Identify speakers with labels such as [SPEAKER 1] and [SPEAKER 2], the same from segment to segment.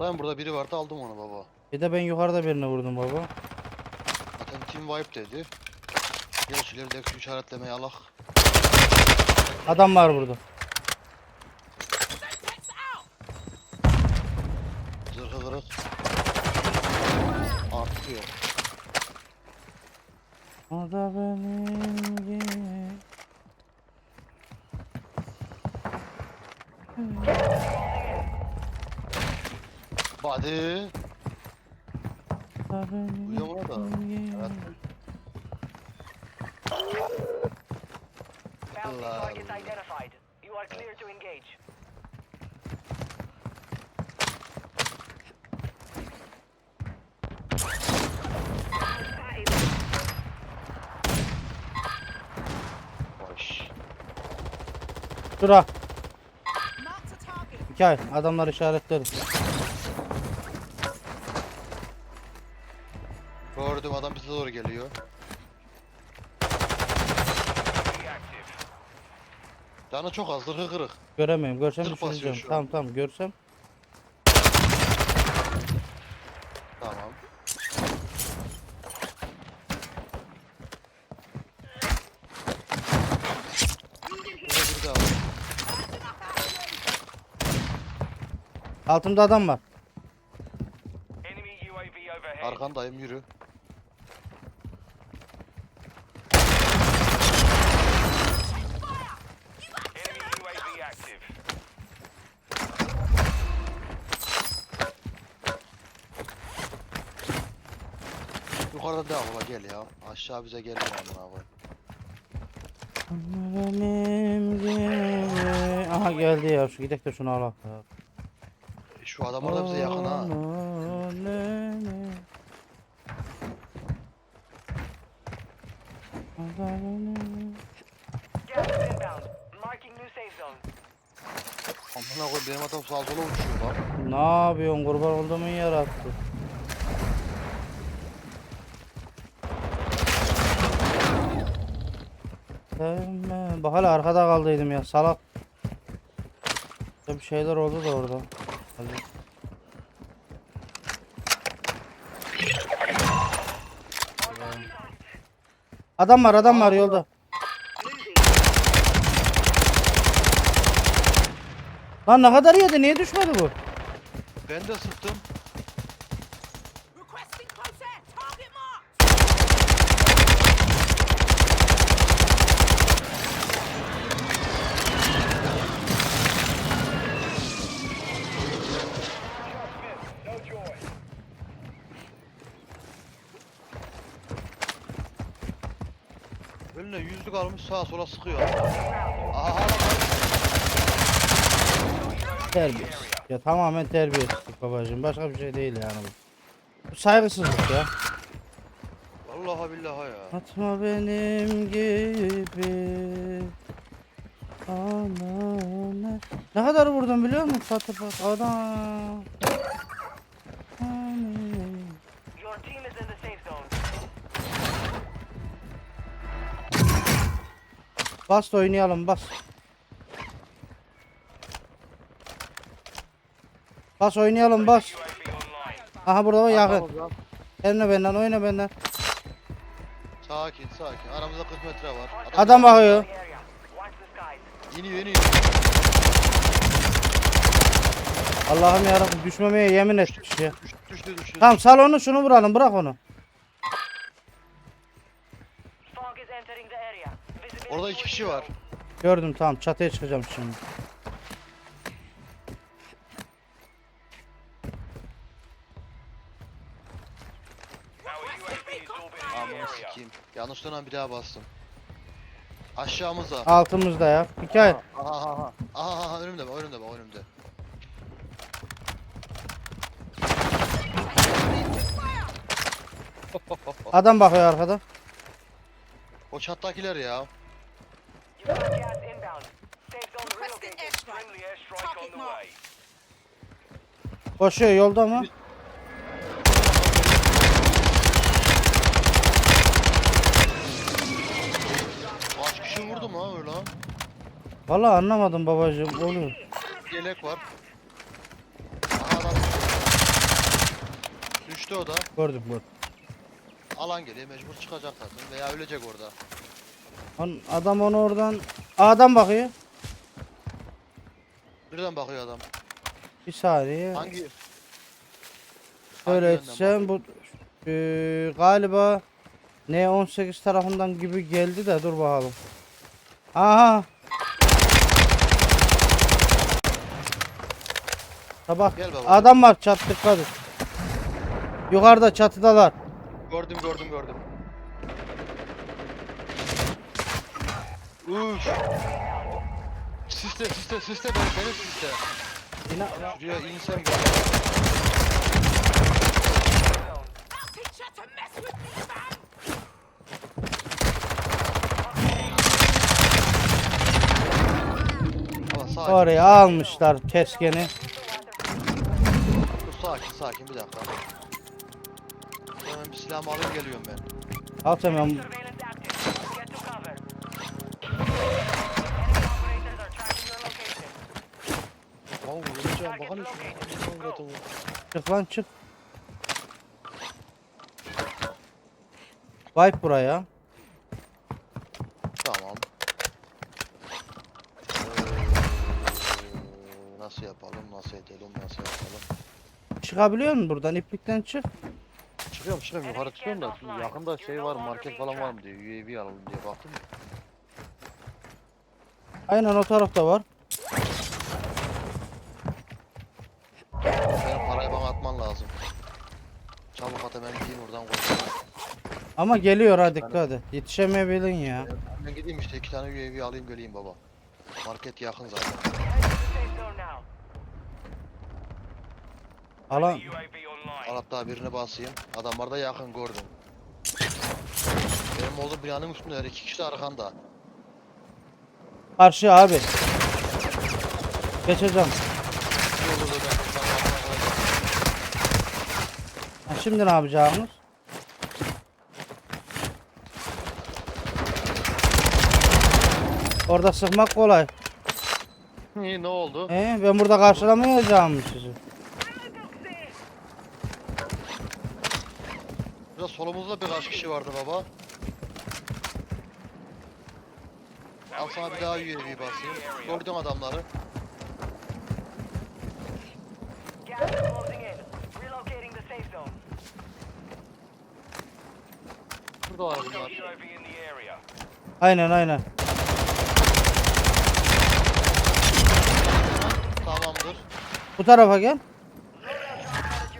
[SPEAKER 1] lan? Burada biri vardı aldım onu baba.
[SPEAKER 2] Bir de ben yukarıda birini vurdum baba.
[SPEAKER 1] Zaten team wipe dedi. Gel şu ilerideki işaretlemeyi alak.
[SPEAKER 2] Adam var burada.
[SPEAKER 1] Zırhı kırık. Artıyor.
[SPEAKER 2] O da benim gibi. Benim
[SPEAKER 1] Uyuyor mu da? Evet.
[SPEAKER 3] Bounty targets identified. You are clear to engage.
[SPEAKER 1] Boş.
[SPEAKER 2] Şura. Hikaye adamlar işaretleri.
[SPEAKER 1] Canı çok az zırhı kırık.
[SPEAKER 2] Göremiyorum. Görsem
[SPEAKER 1] Zırh basıyor
[SPEAKER 2] düşüneceğim.
[SPEAKER 1] şu an.
[SPEAKER 2] Tamam tamam görsem.
[SPEAKER 1] Tamam. Burada bir daha var.
[SPEAKER 2] Altımda adam var.
[SPEAKER 3] Enemy UAV overhead.
[SPEAKER 1] Arkandayım yürü.
[SPEAKER 3] Enemy UAV active.
[SPEAKER 1] Yukarıda devam ola gel ya. Aşağı bize gelme amına koy.
[SPEAKER 2] Benim gibi. Aha geldi ya. Şu gidek de şunu alak ya.
[SPEAKER 1] Şu adam orada bize yakın ha.
[SPEAKER 3] Gas inbound. Marking new safe zone.
[SPEAKER 1] Amına koy benim adam sağa sola uçuyor lan.
[SPEAKER 2] Ne yapıyorsun kurban olduğumun yarattı. Sevme. Hala arkada kaldıydım ya salak. Bir şeyler oldu da orada. Hadi. Adam var adam var yolda. Lan ne kadar yedi niye düşmedi bu?
[SPEAKER 1] Ben de sıktım.
[SPEAKER 4] Requesting close air. Target marked.
[SPEAKER 1] Önüne yüzlük almış sağa sola sıkıyor. Aha
[SPEAKER 2] Terbiye. Ya tamamen terbiyesizlik babacığım. Başka bir şey değil yani bu. Bu saygısızlık ya.
[SPEAKER 1] Vallahi billahi ya.
[SPEAKER 2] Atma benim gibi. Anane. Ne kadar vurdum biliyor musun? Patı pat. Adam. Bas da oynayalım bas. Bas oynayalım bas. Aha burada o yakın. Oyna benden oyna benden.
[SPEAKER 1] Sakin sakin. Aramızda 40 metre var.
[SPEAKER 2] Adam bakıyor.
[SPEAKER 1] İniyor iniyor.
[SPEAKER 2] Allah'ım yarabbim düşmemeye yemin etmiş ya.
[SPEAKER 1] Düştü düştü düştü.
[SPEAKER 2] Tamam sal onu şunu vuralım bırak onu.
[SPEAKER 1] Orada iki kişi var.
[SPEAKER 2] Gördüm tamam çatıya çıkacağım şimdi.
[SPEAKER 1] Aman sikeyim. Yanlış dönem bir daha bastım. Aşağımızda.
[SPEAKER 2] Altımızda ya. Hikaye.
[SPEAKER 1] Aha aha aha. Aha aha önümde bak önümde bak önümde.
[SPEAKER 2] Adam bakıyor arkada.
[SPEAKER 1] O çattakiler ya.
[SPEAKER 3] Gas inbound. Safe zone
[SPEAKER 4] Requesting
[SPEAKER 3] relocated.
[SPEAKER 4] airstrike.
[SPEAKER 3] Friendly airstrike on
[SPEAKER 4] Target
[SPEAKER 3] the
[SPEAKER 4] marked.
[SPEAKER 3] way.
[SPEAKER 2] Koşuyor yolda mı?
[SPEAKER 1] Kaç kişi vurdum ha öyle ha?
[SPEAKER 2] Vallahi anlamadım babacığım. Oluyor.
[SPEAKER 1] Yelek var. Aha adam. Düştü o da.
[SPEAKER 2] Gördüm gördüm.
[SPEAKER 1] Alan geliyor mecbur çıkacak zaten veya ölecek orada.
[SPEAKER 2] Lan Adam onu oradan... A'dan bakıyor.
[SPEAKER 1] Birden bakıyor adam.
[SPEAKER 2] Bir saniye.
[SPEAKER 1] Hangi?
[SPEAKER 2] Şöyle
[SPEAKER 1] Hangi
[SPEAKER 2] etsem bu eee, galiba N18 tarafından gibi geldi de dur bakalım. Aha.
[SPEAKER 1] Baba.
[SPEAKER 2] adam var çat dikkat et. Yukarıda çatıdalar.
[SPEAKER 1] Gördüm gördüm gördüm. Üf. Siste siste siste beni beni siste.
[SPEAKER 2] Yine
[SPEAKER 1] Şuraya insem gel.
[SPEAKER 2] Oraya almışlar keskeni.
[SPEAKER 1] Sakin sakin bir dakika. Silahımı alayım geliyorum ben.
[SPEAKER 2] Al
[SPEAKER 3] location.
[SPEAKER 1] Wow vuracağım bakalım şuna.
[SPEAKER 2] çık lan çık. Wipe buraya.
[SPEAKER 1] Tamam. Ee, nasıl yapalım, nasıl edelim, nasıl yapalım?
[SPEAKER 2] Çıkabiliyor musun buradan? İplikten çık.
[SPEAKER 1] Çıkıyorum çıkıyorum yukarı çıkıyorum da şu yakında şey var market falan var mı diye UAV alalım diye baktım.
[SPEAKER 2] Aynen o tarafta var.
[SPEAKER 1] Senin parayı bana atman lazım. Çabuk at hemen gideyim oradan koşayım.
[SPEAKER 2] Ama geliyor ha dikkat et. Yetişemeyebilin ya.
[SPEAKER 1] Ben gideyim işte iki tane UAV alayım geleyim baba. Market yakın zaten.
[SPEAKER 3] Head to the safe zone now.
[SPEAKER 2] Alan.
[SPEAKER 1] Al hatta birine basayım. Adamlar da yakın gördüm. Benim olduğum binanın üstünde iki kişi de arkanda.
[SPEAKER 2] karşı abi.
[SPEAKER 1] Da ben koyacağım.
[SPEAKER 2] Ha, şimdi ne yapacağımız? Orada sıkmak kolay.
[SPEAKER 1] İyi ne oldu?
[SPEAKER 2] Ee, ben burada karşılamayacağım sizi.
[SPEAKER 1] Burada solumuzda birkaç kişi vardı baba. Al sana bir daha UAV basayım. Gördün adamları. Burada var bunlar.
[SPEAKER 2] Aynen aynen.
[SPEAKER 1] Tamamdır.
[SPEAKER 2] Bu tarafa gel.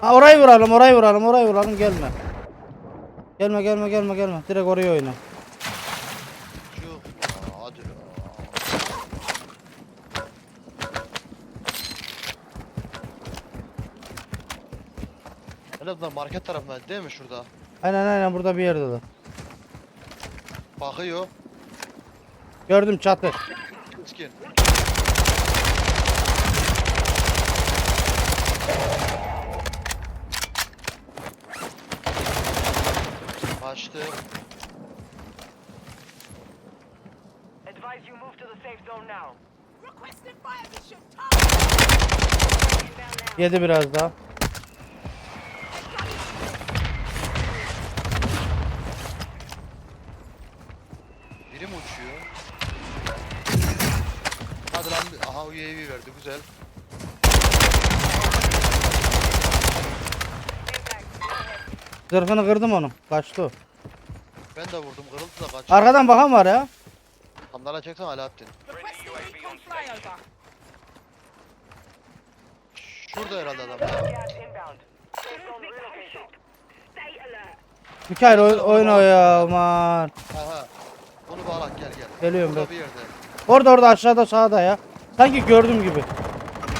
[SPEAKER 2] Ha, orayı vuralım, orayı vuralım, orayı vuralım. Gelme. Gelme, gelme, gelme, gelme. Direkt oraya oyna.
[SPEAKER 1] Çık. Aa, Hadi. Öyle bunlar market tarafında değil mi şurada?
[SPEAKER 2] Aynen aynen burada bir yerde de.
[SPEAKER 1] Bakıyor.
[SPEAKER 2] Gördüm çatı.
[SPEAKER 1] Miskin. Kaçtı.
[SPEAKER 3] Advise you move to the safe zone now.
[SPEAKER 4] Requesting fire mission.
[SPEAKER 2] Yedi biraz daha.
[SPEAKER 1] Biri mi uçuyor? Hadi lan. bir- Aha UAV verdi güzel.
[SPEAKER 2] Zırhını kırdım onu. Kaçtı o.
[SPEAKER 1] Ben de vurdum kırıldı da kaç.
[SPEAKER 2] Arkadan bakan var ya.
[SPEAKER 1] Kamera çeksen Alaaddin.
[SPEAKER 4] Requesting recon flyover.
[SPEAKER 1] Şurada herhalde adam ya.
[SPEAKER 3] Gas inbound. Safe zone relocated. Stay alert.
[SPEAKER 2] Mikael oy ya aman.
[SPEAKER 1] Aha. Bunu bağla gel gel.
[SPEAKER 2] Geliyorum
[SPEAKER 1] Burada
[SPEAKER 2] ben.
[SPEAKER 1] bir yerde.
[SPEAKER 2] Orada orada aşağıda sağda ya. Sanki gördüm gibi.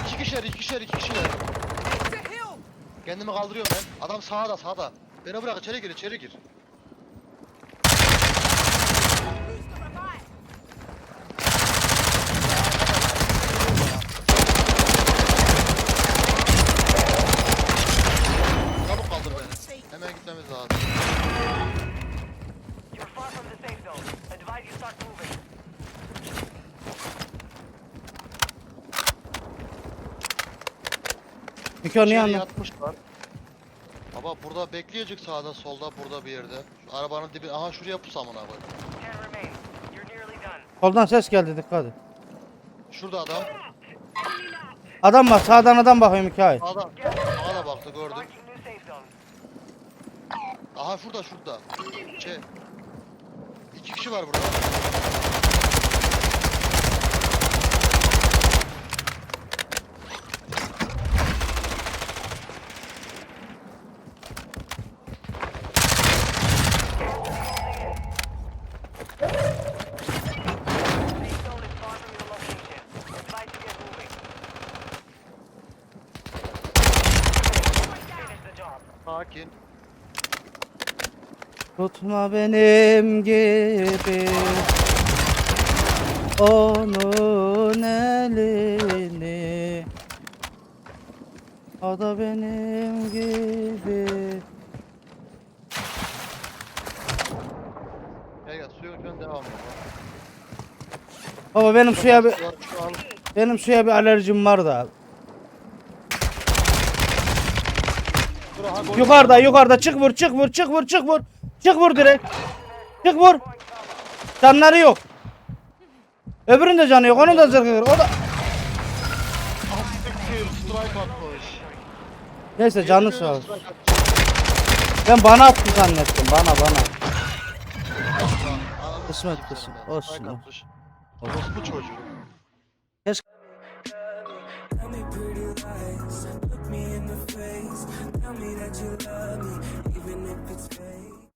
[SPEAKER 1] İki kişiler iki kişiler iki kişiler. Kendimi kaldırıyorum ben. Adam sağda sağda. Beni bırak içeri gir içeri gir. Çabuk kaldır beni. Hemen gitmemiz lazım.
[SPEAKER 3] You're far from the safe zone. Advise you start moving.
[SPEAKER 2] Peki o niye
[SPEAKER 1] İçeri
[SPEAKER 2] anlat?
[SPEAKER 1] yatmışlar. Burada bekleyecek sağda solda burada bir yerde. Şu arabanın dibi aha şuraya pusamına bak.
[SPEAKER 2] Soldan ses geldi dikkat et.
[SPEAKER 1] Şurada adam.
[SPEAKER 2] Adam var sağdan adam bakıyor Mikail.
[SPEAKER 1] Sağda. Sağa da baktı gördüm. Aha şurada şurada. Şey. İki kişi var burada.
[SPEAKER 3] Safe zone is far from your location. Advise you get moving. Finish the job.
[SPEAKER 1] Sakin.
[SPEAKER 2] Tutma benim gibi onun elini O da benim gibi
[SPEAKER 1] Gel gel suya uçan devam et.
[SPEAKER 2] Baba benim suya bir
[SPEAKER 1] Şu an-
[SPEAKER 2] benim suya bir alerjim var da
[SPEAKER 1] Dur, aha, gol.
[SPEAKER 2] Yukarıda yukarıda çık vur çık vur çık vur çık vur Çık vur direkt Çık vur Canları yok Öbürünün de canı yok onun da zırhı o da
[SPEAKER 1] siktir, strike atmış.
[SPEAKER 2] Neyse canı sağ olsun. Ben bana attı zannettim bana bana Kısmet, kısmet. Olsun.
[SPEAKER 1] Orospu çocuğu.
[SPEAKER 5] love me.